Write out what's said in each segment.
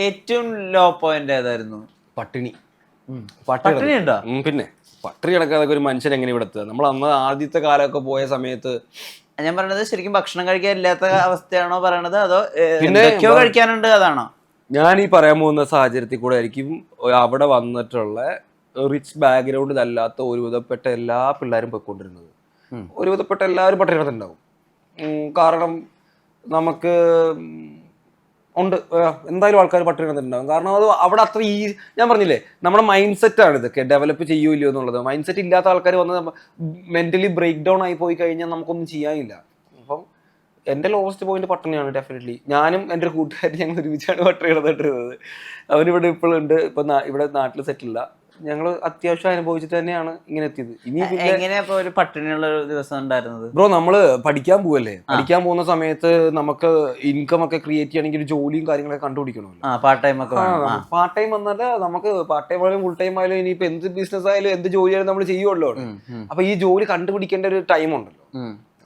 ഏറ്റവും law point ഏതായിരുന്നു? പട്ടിണി. പട്ടിണി ഉണ്ടോ പിന്നെ പട്ടിണി കിടക്കാതെ ഒരു മനുഷ്യൻ എങ്ങനെ ഇവിടെ എത്തുക? നമ്മൾ അന്ന് ആദ്യത്തെ കാലമൊക്കെ പോയ സമയത്ത് ഞാൻ പറയണത് ശരിക്കും ഭക്ഷണം കഴിക്കാൻ ഇല്ലാത്ത അവസ്ഥയാണോ പറയണത്? അതോ എന്തൊക്കെയോ കഴിക്കാനുണ്ട് അതാണോ? ഞാൻ ഈ പറയാൻ പോകുന്ന സാഹചര്യത്തിൽ കൂടെ ആയിരിക്കും അവിടെ വന്നിട്ടുള്ള റിച്ച് ബാക്ക്ഗ്രൗണ്ട് ബാക്ക്ഗ്രൗണ്ടിലല്ലാത്ത ഒരുവിധപ്പെട്ട എല്ലാ പിള്ളേരും പോയിക്കൊണ്ടിരുന്നത്. ഒരുവിധപ്പെട്ട എല്ലാവരും പട്ടിണി കിടന്നുണ്ടാവും കാരണം നമുക്ക് ഉണ്ട്. എന്തായാലും ആൾക്കാർ പട്ടിണി കിടന്നിട്ടുണ്ടാകും കാരണം അത് അവിടെ അത്ര ഈ ഞാൻ പറഞ്ഞില്ലേ നമ്മുടെ മൈൻഡ് സെറ്റ് ആണ് ഇതൊക്കെ ഡെവലപ്പ് ചെയ്യൂല്ലോ എന്നുള്ളത്. മൈൻഡ് സെറ്റ് ഇല്ലാത്ത ആൾക്കാർ വന്ന് മെന്റലി ബ്രേക്ക് ഡൗൺ ആയി പോയി കഴിഞ്ഞാൽ നമുക്കൊന്നും ചെയ്യാനില്ല. അപ്പം എന്റെ ലോവസ്റ്റ് പോയിന്റ് പട്ടിണിയാണ് ഡെഫിനറ്റ്ലി ഞാനും എന്റെ ഒരു കൂട്ടുകാരി ഞങ്ങൾ ഒരുമിച്ചാണ് പട്ടിണി കിടന്നിട്ടിരുന്നത്. അവനിവിടെ ഇപ്പോഴുണ്ട് ഇപ്പൊ ഇവിടെ നാട്ടിൽ സെറ്റില്ല ഞങ്ങൾ അത്യാവശ്യം അനുഭവിച്ചിട്ട് തന്നെയാണ് ഇങ്ങനെ എത്തിയത്. ഇനി എങ്ങനെയാ ഒരു പട്ടിണിയുള്ള ദിവസം ഉണ്ടായിരുന്നത്? ബ്രോ നമ്മൾ പഠിക്കാൻ പോവല്ലേ? പഠിക്കാൻ പോകുന്ന സമയത്ത് നമുക്ക് ഇൻകം ഒക്കെ ക്രിയേറ്റ് ചെയ്യണമെങ്കിൽ ജോലിയും കാര്യങ്ങളൊക്കെ കണ്ടുപിടിക്കണമല്ലോ. പാർട്ട് ടൈം ഒക്കെ പാർട്ട് ടൈം വന്നാൽ നമുക്ക് പാർട്ട് ടൈം ആയാലും ഫുൾ ടൈം ആയാലും ഇനിയിപ്പോ എന്ത് ബിസിനസ് ആയാലും എന്ത് ജോലി ആയാലും നമ്മൾ ചെയ്യുമല്ലോ അപ്പൊ ഈ ജോലി കണ്ടുപിടിക്കേണ്ട ഒരു ടൈം ഉണ്ടല്ലോ.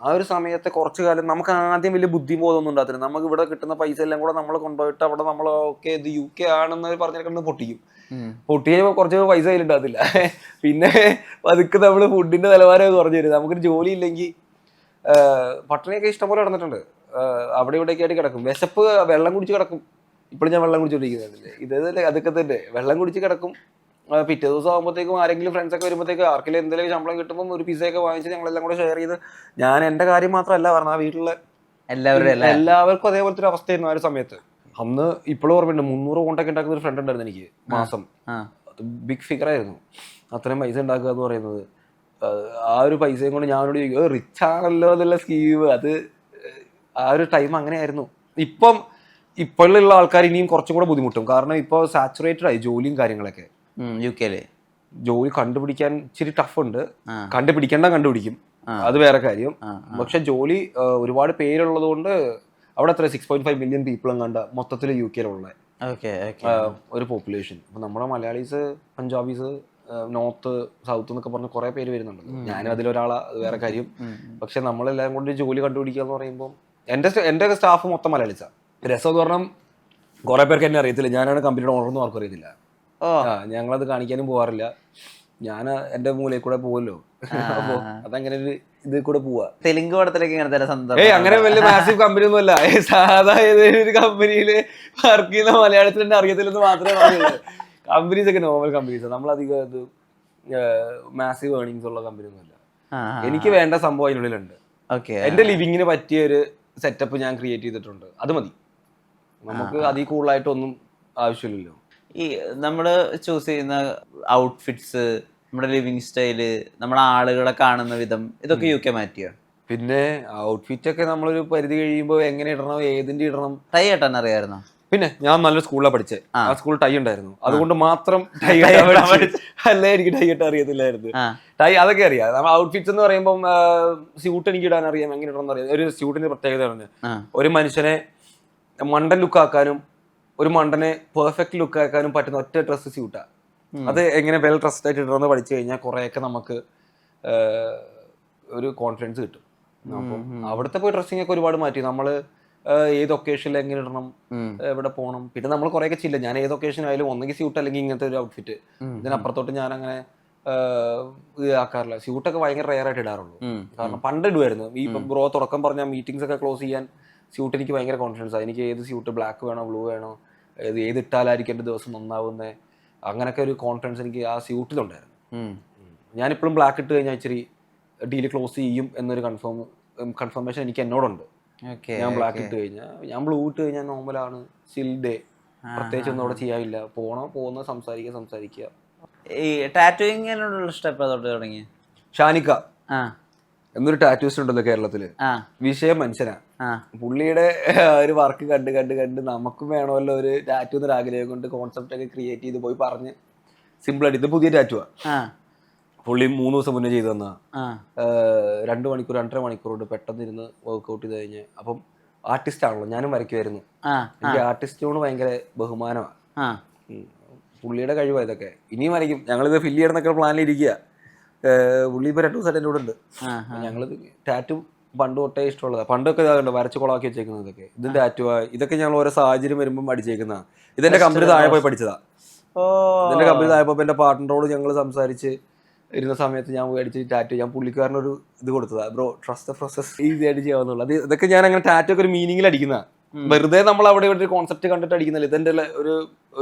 ആ ഒരു സമയത്തെ കുറച്ചു കാലം നമുക്ക് ആദ്യം വലിയ ബുദ്ധിബോധമൊന്നും ഉണ്ടാകത്തില്ല. നമുക്ക് ഇവിടെ കിട്ടുന്ന പൈസ എല്ലാം കൂടെ നമ്മൾ കൊണ്ടുപോയിട്ട് അവിടെ നമ്മൾ ഓക്കെ ഇത് യു കെ ആണെന്ന് പറഞ്ഞിട്ട് പൊട്ടിക്കും. ഉം. പൊട്ടിയ കുറച്ച് പൈസ കയ്യിലുണ്ടാകത്തില്ല. പിന്നെ പതുക്കെ നമ്മൾ ഫുഡിന്റെ നിലവാരം കുറഞ്ഞു വരും. നമുക്കൊരു ജോലി ഇല്ലെങ്കിൽ പട്ടിണിയൊക്കെ ഇഷ്ടംപോലെ കിടന്നിട്ടുണ്ട്. അവിടെ ഇവിടെയൊക്കെ ആയിട്ട് കിടക്കും. വിശപ്പ് വെള്ളം കുടിച്ച് കിടക്കും. ഇപ്പോഴും ഞാൻ വെള്ളം കുടിച്ചോണ്ടിരിക്കുന്നുണ്ട്. ഇതേ അതൊക്കെ തന്നെ. വെള്ളം കുടിച്ച് കിടക്കും. പിറ്റേ ദിവസം ആകുമ്പോഴത്തേക്കും ആരെങ്കിലും ഫ്രണ്ട്സ് ഒക്കെ വരുമ്പോഴത്തേക്ക് ആർക്കെങ്കിലും എന്തെങ്കിലും ശമ്പളം കിട്ടുമ്പോൾ ഒരു പിസയൊക്കെ വാങ്ങിച്ച് ഞങ്ങളെല്ലാം കൂടെ ഷെയർ ചെയ്ത് ഞാൻ എന്റെ കാര്യം മാത്രമല്ല പറഞ്ഞ ആ വീട്ടിലെ എല്ലാവരും എല്ലാവർക്കും അതേപോലത്തെ ഒരു അവസ്ഥയായിരുന്നു ആ ഒരു സമയത്ത്. അന്ന് ഇപ്പോഴും ഓർമ്മയുണ്ട് മുന്നൂറ് കോണ്ടൊക്കെ ഉണ്ടാക്കുന്ന ഒരു ഫ്രണ്ട് ഉണ്ടായിരുന്നു എനിക്ക് മാസം. ബിഗ് ഫിഗർ ആയിരുന്നു. അത്രയും പൈസ ഉണ്ടാക്കുക എന്ന് പറയുന്നത്. ആ ഒരു പൈസയും കൊണ്ട് ഞാനോട് ചോദിക്കും റിച്ച് ആണല്ലോ എന്നുള്ള സ്കീം അത് ആ ഒരു ടൈം അങ്ങനെയായിരുന്നു ഇപ്പം ഇപ്പോഴുള്ള ആൾക്കാർ ഇനിയും കുറച്ചും കൂടെ ബുദ്ധിമുട്ടും. കാരണം ഇപ്പോൾ സാച്ചുറേറ്റഡ് ആയി ജോലിയും കാര്യങ്ങളൊക്കെ. യു കെയിലെ ജോലി കണ്ടുപിടിക്കാൻ ഇച്ചിരി ടഫ് ഉണ്ട്. കണ്ടുപിടിക്കേണ്ട കണ്ടുപിടിക്കും. അത് വേറെ കാര്യം. പക്ഷെ ജോലി ഒരുപാട് പേരുള്ളത് കൊണ്ട് അവിടെ അത്ര സിക്സ് പോയിന്റ് ഫൈവ് മില്യൺ പീപ്പിളും കണ്ട മൊത്തത്തിൽ യു കെയിലുള്ള ഒരു പോപ്പുലേഷൻ അപ്പൊ നമ്മുടെ മലയാളീസ് പഞ്ചാബീസ് നോർത്ത് സൗത്ത് എന്നൊക്കെ പറഞ്ഞ കുറെ പേര് വരുന്നുണ്ട്. ഞാനും അതിലൊരാളാ അത് വേറെ കാര്യം. പക്ഷെ നമ്മളെല്ലാം കൊണ്ട് ജോലി കണ്ടുപിടിക്കുക എന്ന് പറയുമ്പോൾ എന്റെ എന്റെ സ്റ്റാഫ് മൊത്തം മലയാളിച്ചാ രസം എന്ന് പറഞ്ഞാൽ കുറെ പേർക്ക് എന്നെ അറിയത്തില്ല. ഞാനാണ് കമ്പനിയുടെ ഓണർ എന്ന് ആർക്കും അറിയത്തില്ല. ഞങ്ങളത് കാണിക്കാനും പോകാറില്ല ഞാൻ എന്റെ മൂലയിൽ കൂടെ പോവല്ലോ. അപ്പോ അതങ്ങനെ ഒരു ഇതിൽ കൂടെ പോവാ. തെലുങ്ക് പടത്തിലേക്ക് ഇങ്ങനെ തന്നെ സന്ദർഭം ഏയ് അങ്ങനെ വലിയ മാസീവ് കമ്പനി ഒന്നും അല്ല സാധാ ഏതെങ്കിലും ഒരു കമ്പനിയിൽ വർക്ക് ചെയ്യുന്ന മലയാളത്തിൽ തന്നെ അറിയത്തില്ലെന്ന് മാത്രമേ പറയുള്ളൂ. കമ്പനീസ് ഒക്കെ നോർമൽ കമ്പനീസ് നമ്മളധികം ഇത് മാസീവ് ഏർണിങ്സ് ഉള്ള കമ്പനി ഒന്നും അല്ല ആ, ആ, എനിക്ക് വേണ്ട സംഭവം അതിനുള്ളിലുണ്ട് ഓക്കെ എന്റെ ലിവിങ്ങിന് പറ്റിയ ഒരു സെറ്റപ്പ് ഞാൻ ക്രിയേറ്റ് ചെയ്തിട്ടുണ്ട്. അത് മതി. നമുക്ക് അതിൽ കൂടുതലായിട്ടൊന്നും ആവശ്യമില്ലല്ലോ. ഈ നമ്മൾ ചൂസ് ചെയ്യുന്ന ഔട്ട്ഫിറ്റ്സ് നമ്മുടെ ലിവിങ് സ്റ്റൈൽ നമ്മുടെ ആളുകളെ കാണുന്ന വിധം ഇതൊക്കെ യു കെ മാറ്റിയോ? പിന്നെ ഔട്ട്ഫിറ്റ് ഒക്കെ നമ്മളൊരു പരിധി കഴിയുമ്പോൾ എങ്ങനെ ഇടണം ഏതിന്റെ ഇടണം? ടൈ കെട്ടാൻ അറിയായിരുന്നോ? പിന്നെ ഞാൻ നല്ല സ്കൂളിലാണ് പഠിച്ചത് ആ. സ്കൂളിൽ സ്കൂൾ ടൈ ഉണ്ടായിരുന്നു. അതുകൊണ്ട് മാത്രം ടൈ അല്ലേ എനിക്ക് ടൈ ഇട്ട് അറിയത്തില്ലായിരുന്നു. ടൈ അതൊക്കെ അറിയാം. നമ്മൾ ഔട്ട്ഫിറ്റ്സ് എന്ന് പറയുമ്പോൾ സ്യൂട്ട് എനിക്ക് ഇടാൻ അറിയാം എങ്ങനെ ഇടണം അറിയാം ഒരു സ്യൂട്ടിന്റെ പ്രത്യേകത പറഞ്ഞു. ഒരു മനുഷ്യനെ മണ്ടൻ ലുക്ക് ആക്കാനും ഒരു മണ്ടനെ പെർഫെക്റ്റ് ലുക്ക് ആക്കാനും പറ്റുന്ന ഒറ്റ ഡ്രസ്സ് സ്യൂട്ടാ അത് എങ്ങനെ വെൽ ട്രസ്റ്റ് ആയിട്ട് ഇടണമെന്ന് പഠിച്ചു കഴിഞ്ഞാൽ കുറേയൊക്കെ നമുക്ക് ഒരു കോൺഫിഡൻസ് കിട്ടും. അപ്പം അവിടുത്തെ പോയി ഡ്രസ്സിംഗ് ഒക്കെ ഒരുപാട് മാറ്റി. നമ്മൾ ഏത് ഒക്കേഷനിൽ എങ്ങനെ ഇടണം എവിടെ പോകണം പിന്നെ നമ്മൾ കുറേയൊക്കെ ചില്ല ഞാൻ ഏത് ഒക്കേഷൻ ആയാലും ഒന്നെങ്കിൽ സ്യൂട്ട് അല്ലെങ്കിൽ ഇങ്ങനത്തെ ഒരു ഔട്ട്ഫിറ്റ്. ഇതിനപ്പുറത്തോട്ട് ഞാൻ അങ്ങനെ ഇത് ആക്കാറില്ല. സ്യൂട്ടൊക്കെ ഭയങ്കര റെയർ ആയിട്ട് ഇടാറുള്ളൂ. കാരണം പണ്ട് ഇടുമായിരുന്നു ഈ ബ്രോ തുടക്കം പറഞ്ഞ മീറ്റിംഗ്സ് ഒക്കെ ക്ലോസ് ചെയ്യാൻ സ്യൂട്ട് എനിക്ക് ഭയങ്കര കോൺഫിഡൻസ് ആണ് എനിക്ക് ഏത് സ്യൂട്ട് ബ്ലാക്ക് വേണോ ബ്ലൂ വേണോ ഏത് ഏത് ഇട്ടാലായിരിക്കും എന്റെ ദിവസം നന്നാവുന്നത് അങ്ങനെയൊക്കെ ഒരു കോൺഫിഡൻസ് എനിക്ക് ആ സ്യൂട്ടിലുണ്ടായിരുന്നു. ഞാനിപ്പോഴും ബ്ലാക്ക് ഇട്ട് കഴിഞ്ഞാൽ ഇച്ചിരി ഡീൽ ക്ലോസ് ചെയ്യും എന്നൊരു കൺഫേം കൺഫർമേഷൻ എനിക്ക് എന്നോടുണ്ട്. ഞാൻ ബ്ലാക്ക് ഇട്ട് കഴിഞ്ഞാൽ ഞാൻ ബ്ലൂ ഇട്ട് കഴിഞ്ഞാൽ നോർമലാണ് സിൽ ഡേ പ്രത്യേകിച്ച് ഒന്നും അവിടെ ചെയ്യാനില്ല. പോണം പോകുന്ന സംസാരിക്കുക സംസാരിക്കുക ഈ ടാറ്റോയിങ്ങിനുള്ള സ്റ്റെപ്പ് തൊട്ട് തുടങ്ങി ഷാനിക്ക. എന്നൊരു ടാറ്റൂസ്റ്റ് ഉണ്ടല്ലോ കേരളത്തിൽ. വിഷയം മനുഷ്യനാ. പുള്ളിയുടെ ഒരു വർക്ക് കണ്ട് കണ്ട് കണ്ട് നമുക്കും വേണമല്ലോ ഒരു ടാറ്റു എന്നൊരു ആഗ്രഹം കൊണ്ട് കോൺസെപ്റ്റ് ഒക്കെ ക്രിയേറ്റ് ചെയ്ത് പോയി പറഞ്ഞ് സിമ്പിൾ ആയിട്ട് ഇത് പുതിയ ടാറ്റുവാ ആ. പുള്ളി മൂന്ന് ദിവസം മുന്നേ ചെയ്തു തന്ന രണ്ട് മണിക്കൂർ രണ്ടര മണിക്കൂർ കൊണ്ട് പെട്ടെന്ന് ഇരുന്ന് വർക്ക്ഔട്ട് ചെയ്ത് കഴിഞ്ഞ് അപ്പം ആർട്ടിസ്റ്റ് ആണല്ലോ ഞാനും വരയ്ക്കുമായിരുന്നു എനിക്ക് ആർട്ടിസ്റ്റിനോട് ഭയങ്കര ബഹുമാനമാണ് പുള്ളിയുടെ കഴിവാണ് ഇതൊക്കെ. ഇനിയും വരയ്ക്കും. ഞങ്ങളിത് ഫില്ല് ചെയ്യണമെന്നൊക്കെ പ്ലാനിൽ ഇരിക്കുക പുള്ളി ഇപ്പൊ രണ്ടു ദിവസം എന്റെ കൂടെ ഉണ്ട്. ഞങ്ങളിത് ടാറ്റു പണ്ട് തൊട്ടേ ഇഷ്ടമുള്ളതാണ് പണ്ടൊക്കെ ഇതാകുണ്ട് വരച്ച് കൊളാക്കി വെച്ചേക്കുന്നതൊക്കെ. ഇതിന്റെ ആറ്റുവ ഇതൊക്കെ ഞങ്ങൾ ഓരോ സാഹചര്യം വരുമ്പോൾ അടിച്ചേക്കുന്ന ഇതെന്റെ കമ്പനി താഴെ പോയി പഠിച്ചതാ. ഇതിന്റെ കമ്പനി താഴെ പോയപ്പോ എന്റെ പാർട്ട്ണറോട് ഞങ്ങൾ സംസാരിച്ച് ഇരുന്ന സമയത്ത് ഞാൻ പോയി അടിച്ച് ടാറ്റു ഞാൻ പുള്ളിക്കാരനൊരു ഇത് കൊടുത്തതാ. Bro trust the process easy ആയിട്ട് ചെയ്യാവുന്നുള്ളൂ. അത് ഇതൊക്കെ ഞാൻ അങ്ങനെ ടാറ്റു ഒക്കെ ഒരു മീനിങ്ങിൽ അടിക്കുന്ന വെറുതെ നമ്മൾ അവിടെ ഇവിടെ ഒരു കോൺസെപ്റ്റ് കണ്ടിട്ട് അടിക്കുന്നില്ല. ഇതെന്റെ ഒരു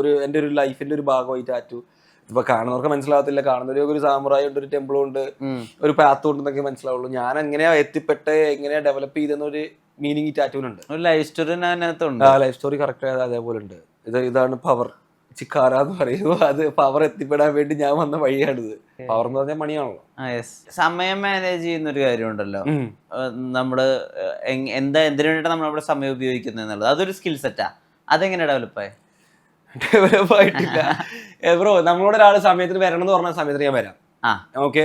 ഒരു എന്റെ ഒരു ലൈഫിന്റെ ഒരു ഭാഗമായി ടാറ്റു ഇപ്പൊ കാണുന്നവർക്ക് മനസ്സിലാവത്തില്ല കാണുന്നവർക്ക് ഒരു സാമുറായി ഉണ്ട് ഒരു ടെമ്പിൾ ഉണ്ട് ഒരു പാത്തും ഉണ്ടെന്നൊക്കെ മനസ്സിലാവുള്ളൂ. ഞാൻ എങ്ങനെയാ എത്തിപ്പെട്ട് എങ്ങനെയാ ഡെവലപ്പ് ചെയ്തെന്നൊരു മീനിങ് ഈ ഉണ്ട്. ഒരു ലൈഫ് സ്റ്റോറി അതിനകത്തുണ്ട് ആ ലൈഫ് സ്റ്റോറി കറക്റ്റ് ആയത് അതേപോലെ ഉണ്ട്. ഇത് ഇതാണ് പവർ ചിക്കാര എന്ന് പറയുമ്പോൾ അത് പവർ എത്തിപ്പെടാൻ വേണ്ടി ഞാൻ വന്ന വഴിയാണിത്. പവർ എന്ന് പറഞ്ഞാൽ മണിയാണല്ലോ. സമയം മാനേജ് ചെയ്യുന്ന ഒരു കാര്യമുണ്ടല്ലോ നമ്മൾ എന്താ എന്തിനു വേണ്ടിയിട്ടാണ് നമ്മളവിടെ സമയം ഉപയോഗിക്കുന്നത് എന്നുള്ളത് അതൊരു സ്കിൽ സെറ്റാ അതെങ്ങനെ ഡെവലപ്പായി ഡെവലപ്പ് ആയിട്ടില്ല ബ്രോ നമ്മളോട് ഒരാൾ സമയത്തിന് വരണം എന്ന് പറഞ്ഞ സമയത്തിന് ഞാൻ വരാം. ഓക്കെ?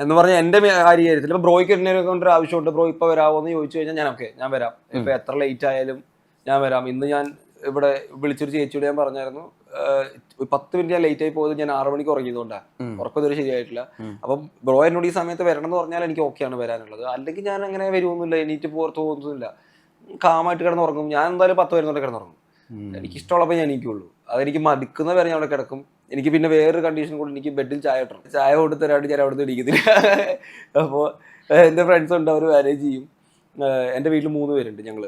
എന്ന് പറഞ്ഞാൽ എന്റെ കാര്യത്തിൽ ഇപ്പൊ ബ്രോയ്ക്ക് എന്നെ കൊണ്ടൊരു ആവശ്യമുണ്ട്. ബ്രോ ഇപ്പൊ വരാമോ എന്ന് ചോദിച്ചു കഴിഞ്ഞാൽ ഞാൻ ഓക്കെ ഞാൻ വരാം. ഇപ്പൊ എത്ര ലേറ്റ് ആയാലും ഞാൻ വരാം. ഇന്ന് ഞാൻ ഇവിടെ വിളിച്ചൊരു ചേച്ചിയോട് ഞാൻ പറഞ്ഞായിരുന്നു. പത്ത് മിനിറ്റ് ഞാൻ ലേറ്റ് ആയി പോയത് ഞാൻ ആറു മണിക്ക് ഉറങ്ങിയതുകൊണ്ടാണ് ഉം. ഉറക്കം ഇതുവരെ ശരിയായിട്ടില്ല. അപ്പൊ ബ്രോ എന്നോട് ഈ സമയത്ത് വരണം എന്ന് പറഞ്ഞാൽ എനിക്ക് ഓക്കെയാണ് വരാനുള്ളത്. അല്ലെങ്കിൽ ഞാൻ അങ്ങനെ വരുമൊന്നുമില്ല എണീറ്റ് പുറത്ത് പോകുന്നില്ല കാമായിട്ട് കിടന്നുറങ്ങും ഞാൻ എന്തായാലും പത്ത് വരുന്നോണ്ട് കിടന്നുറങ്ങും ഉം. എനിക്ക് ഇഷ്ടമുള്ളപ്പോ ഞാൻ എനിക്കുള്ളൂ. അതെനിക്ക് മടുക്കുന്ന വരെ ഞാൻ അവിടെ കിടക്കും. എനിക്ക് പിന്നെ വേറൊരു കണ്ടീഷൻ കൂടി എനിക്ക് ബെഡിൽ ചായ കിട്ടണം ചായ കൊടുത്തരാണ്ട് ഞാൻ അവിടെ നിന്ന് ഇരിക്കുന്നില്ല അപ്പോൾ എന്റെ ഫ്രണ്ട്സ് ഉണ്ട് അവർ മാനേജ് ചെയ്യും. എന്റെ എന്റെ വീട്ടിൽ മൂന്ന് പേരുണ്ട് ഞങ്ങൾ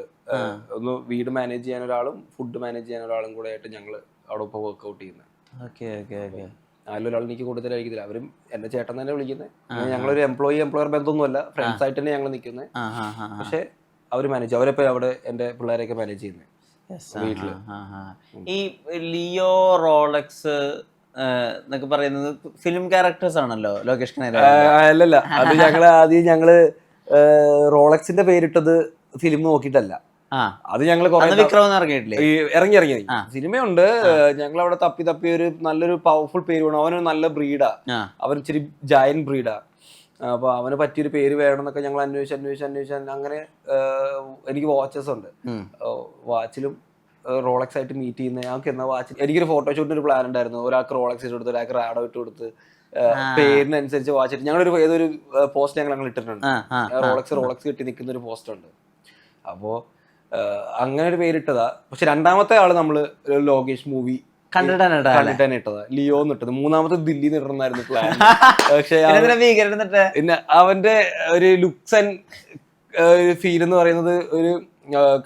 ഒന്ന് വീട് മാനേജ് ചെയ്യാൻ ഒരാളും ഫുഡ് മാനേജ് ചെയ്യാൻ ഒരാളും കൂടെ ആയിട്ട് ഞങ്ങൾ അവിടെ ഇപ്പോൾ വർക്ക്ഔട്ട് ചെയ്യുന്നത് ഓക്കെ ഓക്കെ ഓക്കെ. അതിലൊരാൾ എനിക്ക് അവരും എന്റെ ചേട്ടൻ തന്നെ വിളിക്കുന്നത് ഞങ്ങളൊരു എംപ്ലോയി എംപ്ലോയർ ബന്ധമൊന്നുമല്ല. ഫ്രണ്ട്സ് ആയിട്ട് തന്നെ ഞങ്ങൾ നിൽക്കുന്നത് പക്ഷേ അവർ മാനേജ് അവരെപ്പോ അവിടെ എന്റെ പിള്ളേരെയൊക്കെ മാനേജ് ചെയ്യുന്നത് വീട്ടിൽ. ഈ ലിയോ റോളക്സ് എന്നൊക്കെ പറയുന്നത് ഫിലിം ക്യാരക്ടേഴ്സ് ആണല്ലോ ലോകേഷ് കനേര അല്ലല്ല. അത് ഞങ്ങൾ ആദ്യം ഞങ്ങൾ റോളക്സിന്റെ പേരിട്ടത് ഫിലിം നോക്കിയിട്ടല്ല. ആ. അത് ഞങ്ങൾ ഇറങ്ങി ഇറങ്ങി. സിനിമയുണ്ട്. ഞങ്ങൾ അവിടെ തപ്പി തപ്പി ഒരു നല്ലൊരു പവർഫുൾ പേര് വേണം. അവനൊരു നല്ല ബ്രീഡാ അവൻ ഇച്ചിരി ജയന്റ് ബ്രീഡാ അപ്പൊ അവന് പറ്റിയൊരു പേര് വേണം എന്നൊക്കെ ഞങ്ങൾ അന്വേഷിച്ച് അന്വേഷിച്ച് അന്വേഷിച്ച് അങ്ങനെ എനിക്ക് വാച്ചസ് ഉണ്ട്. വാച്ചിലും റോളക്സ് ആയിട്ട് മീറ്റ് ചെയ്യുന്ന ഞങ്ങൾക്ക് എന്നാ വാച്ച് എനിക്കൊരു ഫോട്ടോഷൂട്ടിന് ഒരു പ്ലാൻ ഉണ്ടായിരുന്നു. ഒരാൾക്ക് റോളക്സ് ഇട്ട് കൊടുത്ത് ഒരാൾക്ക് റാഡോ ഇട്ട് കൊടുത്ത് പേരിനനുസരിച്ച് വാച്ച് ഇട്ട്. ഞങ്ങളൊരു ഏതൊരു പോസ്റ്റ് ഞങ്ങൾ ഞങ്ങൾ ഇട്ടിട്ടുണ്ട്. റോളക്സ് റോളക്സ് കിട്ടി നിൽക്കുന്ന ഒരു പോസ്റ്റ് ഉണ്ട്. അപ്പോൾ അങ്ങനെ ഒരു പേരിട്ടതാ. പക്ഷെ രണ്ടാമത്തെ ആൾ നമ്മൾ ലോകേഷ് മൂവി കണ്ടിട്ടാണ് കണ്ടിട്ട് ലിയോ എന്നിട്ടത്. മൂന്നാമത്തെ ദില്ലി ഇടണമെന്നായിരുന്നു പ്ലാൻ പക്ഷെ പിന്നെ അവന്റെ ഒരു ലുക്സ് ആൻഡ് ഫീൽ എന്ന് പറയുന്നത് ഒരു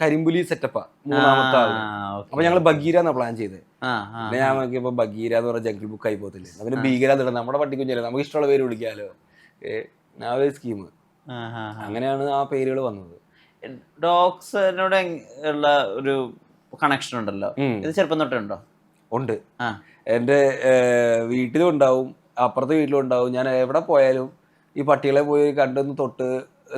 കരിമ്പുലി സെറ്റപ്പാ മൂന്നാമത്തെ ആൾ. അപ്പൊ ഞങ്ങൾ ബഗീര എന്നാ പ്ലാൻ ചെയ്തത് പിന്നെ ഞാൻ നോക്കിയപ്പോ ബഗീര എന്ന് പറഞ്ഞ ജംഗിൾ ബുക്ക് ആയി പോകത്തില്ലേ? അവന് ഭീകര നമ്മുടെ നമ്മുടെ പട്ടിക്കുഞ്ഞല്ലേ? നമുക്ക് ഇഷ്ടമുള്ള പേര് വിളിക്കാലോ. ആ ഒരു സ്കീം. അങ്ങനെയാണ് ആ പേരുകൾ വന്നത്. ഡോഗ്സിനോട് ഉള്ള ഒരു കണക്ഷൻ ഉണ്ടല്ലോ. ഇത് ചെറുപ്പം തൊട്ടേ ഉണ്ടോ. എന്റെ വീട്ടിലും ഉണ്ടാവും അപ്പുറത്തെ വീട്ടിലും ഉണ്ടാവും. ഞാൻ എവിടെ പോയാലും ഈ പട്ടികളെ പോയി കണ്ടൊന്ന് തൊട്ട്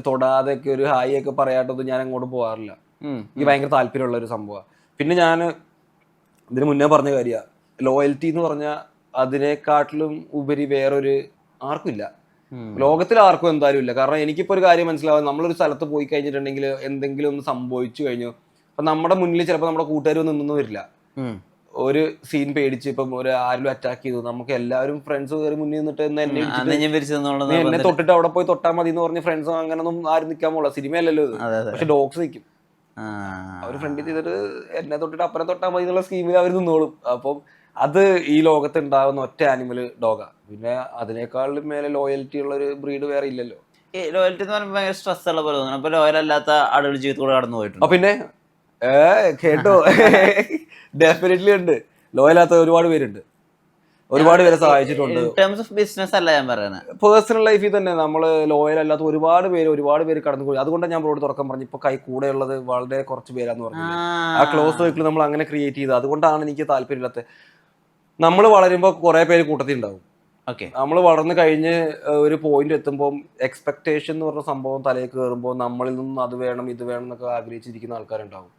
തൊടാതെയൊക്കെ ഒരു ഹായ് ഒക്കെ പറയാട്ടൊന്നും ഞാൻ അങ്ങോട്ട് പോകാറില്ല. എനിക്ക് ഭയങ്കര താല്പര്യമുള്ള ഒരു സംഭവമാണ് പിന്നെ ഞാൻ ഇതിന് മുന്നേ പറഞ്ഞ കാര്യമാണ് ലോയൽറ്റി എന്ന് പറഞ്ഞാൽ അതിനെക്കാട്ടിലും ഉപരി വേറൊരു ആർക്കും ഇല്ല. ലോകത്തിൽ ആർക്കും എന്തായാലും ഇല്ല. കാരണം എനിക്കിപ്പോ ഒരു കാര്യം മനസ്സിലാവും നമ്മളൊരു സ്ഥലത്ത് പോയി കഴിഞ്ഞിട്ടുണ്ടെങ്കിൽ എന്തെങ്കിലും ഒന്ന് സംഭവിച്ചു കഴിഞ്ഞു. അപ്പൊ നമ്മുടെ മുന്നിൽ ചിലപ്പോൾ നമ്മുടെ കൂട്ടുകാർ നിന്നു വരില്ല. ഒരു സീൻ പേടിച്ച് ഇപ്പം ഒരു ആരും അറ്റാക്ക് ചെയ്തു. നമുക്ക് എല്ലാവരും ഫ്രണ്ട്സ് കയറി മുന്നിൽ നിന്നിട്ട് എന്നെ ഇടിച്ചിട്ട് നീ എന്നെ തൊട്ടിട്ട് അവിടെ പോയി തൊട്ടാൽ മതി എന്ന് പറഞ്ഞ് ഫ്രണ്ട്സ് അങ്ങനൊന്നും ആരും നിൽക്കാൻ പോകില്ല സിനിമയല്ലല്ലോ ഇത്. പക്ഷെ ഡോഗ്സ് നിൽക്കും ആ. അവർ ഫ്രണ്ടിൽ ചെയ്തിട്ട് എന്നെ തൊട്ടിട്ട് അപ്പനെ തൊട്ടാൽ മതി എന്നുള്ള സ്കീമിൽ അവർ നിന്നോളും. അപ്പം അത് ഈ ലോകത്ത് ഉണ്ടാകുന്ന ഒറ്റ ആനിമൽ ഡോഗാ പിന്നെ അതിനേക്കാളും മേലെ ലോയൽറ്റി ഉള്ള ഒരു ബ്രീഡ് വേറെ ഇല്ലല്ലോ. ലോയൽറ്റി എന്ന് പറയുമ്പോൾ ഭയങ്കര സ്ട്രെസ് ഉള്ള പോലെ തോന്നുന്നു. അപ്പൊ ലോയൽ അല്ലാത്ത ആളുകൾ ജീവിതത്തിലൂടെ കടന്നു പോയിട്ടുണ്ട് പിന്നെ കേട്ടോ. ഡെഫിനറ്റ്ലി ഉണ്ട്. ലോയലാത്ത ഒരുപാട് പേരുണ്ട്. ഒരുപാട് പേരെ സഹായിച്ചിട്ടുണ്ട്. ടേംസ് ഓഫ് ബിസിനസ് അല്ല ഞാൻ പറയുന്നത് പേഴ്സണൽ ലൈഫിൽ തന്നെ നമ്മൾ ലോയൽ അല്ലാത്ത ഒരുപാട് പേര് ഒരുപാട് പേര് കടന്നു പോയി അതുകൊണ്ടാണ് ഞാൻ ബ്രോഡ് തുറക്കാൻ പറഞ്ഞു ഇപ്പൊ കൈ കൂടെ ഉള്ളത് വളരെ കുറച്ച് പേരാന്ന് പറഞ്ഞു ആ. ക്ലോസ് സർക്കിൾ നമ്മൾ അങ്ങനെ ക്രിയേറ്റ് ചെയ്തത്. അതുകൊണ്ടാണ് എനിക്ക് താല്പര്യമില്ലാത്ത. നമ്മൾ വളരുമ്പോൾ കുറെ പേര് കൂട്ടത്തിൽ ഉണ്ടാവും. ഓക്കെ നമ്മൾ വളർന്നു കഴിഞ്ഞ് ഒരു പോയിന്റ് എത്തുമ്പോൾ എക്സ്പെക്ടേഷൻ എന്ന് പറഞ്ഞ സംഭവം തലയിൽ കയറുമ്പോൾ നമ്മളിൽ നിന്നും അത് വേണം ഇത് വേണം എന്നൊക്കെ ആഗ്രഹിച്ചിരിക്കുന്ന ആൾക്കാരുണ്ടാവും.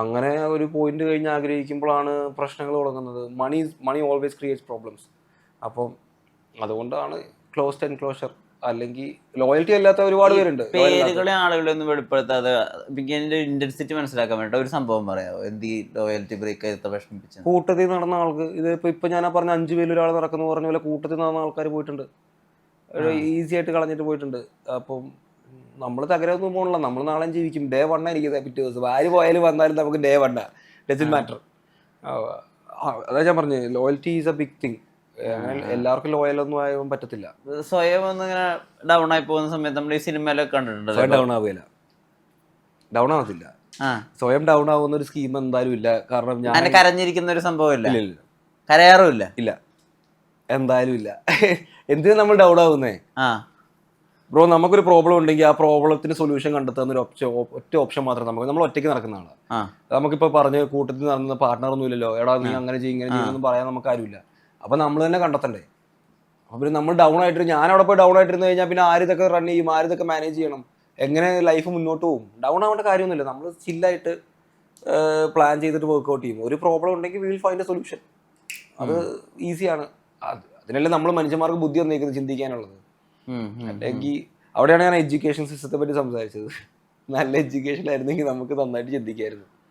അങ്ങനെ ഒരു പോയിന്റ് കഴിഞ്ഞ് ആഗ്രഹിക്കുമ്പോഴാണ് പ്രശ്നങ്ങൾ തുടങ്ങുന്നത്. Money money always creates problems അപ്പം അതുകൊണ്ടാണ് ക്ലോസ്ഡ് എൻക്ലോഷർ അല്ലെങ്കിൽ ലോയൽറ്റി അല്ലാത്ത ഒരുപാട് പേരുണ്ട്. പേരുകളെ ആളുകളൊന്നും വെളിപ്പെടുത്താതെ ബിഗിനിന്റെ ഇന്റൻസിറ്റി മനസ്സിലാക്കാൻ വേണ്ടി ഒരു സംഭവം പറയാമോ എന്ത് ലോയൽറ്റി ബ്രേക്ക് ചെയ്ത വിഷമിപ്പിച്ചത്? കൂട്ടത്തിൽ നടന്ന ആൾക്ക് ഇത് ഇപ്പൊ ഇപ്പൊ ഞാൻ പറഞ്ഞ അഞ്ചു പേരിൽ ഒരാൾ നടക്കുന്ന പറഞ്ഞ പോലെ കൂട്ടത്തിൽ നടന്ന ആൾക്കാർ പോയിട്ടുണ്ട്. ഈസി ആയിട്ട് കളഞ്ഞിട്ട് പോയിട്ടുണ്ട്. അപ്പം നമ്മൾ തകരൊന്നും പോകണില്ല നമ്മൾ നാളെ ജീവിക്കും. ഡേ വണ്ണ എനിക്ക് പിറ്റേ ദിവസം. ആര് പോയാലും വന്നാലും നമുക്ക് ഡേ വണ്ണ ഡസൻ മാറ്റർ അതാ ഞാൻ പറഞ്ഞു loyalty is a big thing എല്ലാവർക്കും ലോയൽ ഒന്നും ആയാലും പറ്റത്തില്ല. സ്വയം ഒന്ന് ഇങ്ങനെ ഡൗൺ ആയി പോകുന്ന സമയത്ത് നമ്മുടെ ഈ സിനിമയിലൊക്കെ കണ്ടിട്ടുണ്ട്. ഡൗൺ ആവുകയില്ല. ഡൗൺ ആവത്തില്ല. ആ. സ്വയം ഡൗൺ ആവുന്ന ഒരു സ്കീം എന്തായാലും ഇല്ല. കാരണം ഞാൻ കരഞ്ഞിരിക്കുന്ന ഒരു സംഭവം ഇല്ല. ഇല്ല ഇല്ല. കരയാറുമില്ല ഇല്ല. എന്തായാലും ഇല്ല. എന്തിനാ നമ്മൾ ഡൗൺ ആവുന്നേ? ആ. ബ്രോ നമുക്കൊരു പ്രോബ്ലം ഉണ്ടെങ്കിൽ ആ പ്രോബ്ലത്തിന് സൊല്യൂഷൻ കണ്ടെത്താൻ ഒരു ഓപ്ഷൻ ഒറ്റ ഓപ്ഷൻ മാത്രം നമുക്ക്. നമ്മൾ ഒറ്റയ്ക്ക് നടക്കുന്നതാണ് നമുക്കിപ്പോൾ പറഞ്ഞ് കൂട്ടത്തിൽ നടന്ന പാർട്ട്ണർ ഒന്നും ഇല്ലല്ലോ. എടാ നീ അങ്ങനെ ചെയ്യും ഇങ്ങനെ ചെയ്യുമെന്ന് പറയാൻ നമുക്ക് ആരുമില്ല. അപ്പൊ നമ്മൾ തന്നെ കണ്ടെത്തണ്ടേ? അപ്പൊ നമ്മൾ ഡൗൺ ആയിട്ട് ഞാൻ അവിടെ പോയി ഡൗൺ ആയിട്ടിരുന്ന് കഴിഞ്ഞാൽ പിന്നെ ആര് ഇതൊക്കെ റൺ ചെയ്യും ആര് ഇതൊക്കെ മാനേജ് ചെയ്യണം? എങ്ങനെ ലൈഫ് മുന്നോട്ട് പോകും? ഡൗൺ ആവേണ്ട കാര്യമൊന്നുമില്ല. നമ്മൾ ചില്ലായിട്ട് പ്ലാൻ ചെയ്തിട്ട് വർക്ക്ഔട്ട് ചെയ്യും. ഒരു പ്രോബ്ലം ഉണ്ടെങ്കിൽ വിൽ ഫൈൻഡ് എ സൊല്യൂഷൻ അത് ഈസിയാണ് അതിനല്ലേ നമ്മൾ മനുഷ്യന്മാർക്ക് ബുദ്ധി വന്നേക്കുന്നത് ചിന്തിക്കാനുള്ളത്. അല്ലെങ്കിൽ അവിടെയാണ് ഞാൻ എഡ്യൂക്കേഷൻ സിസ്റ്റത്തെ പറ്റി സംസാരിച്ചത്. നല്ല എഡ്യൂക്കേഷൻ ആയിരുന്നെങ്കിൽ നമുക്ക് നന്നായിട്ട് ചിന്തിക്കായിരുന്നു.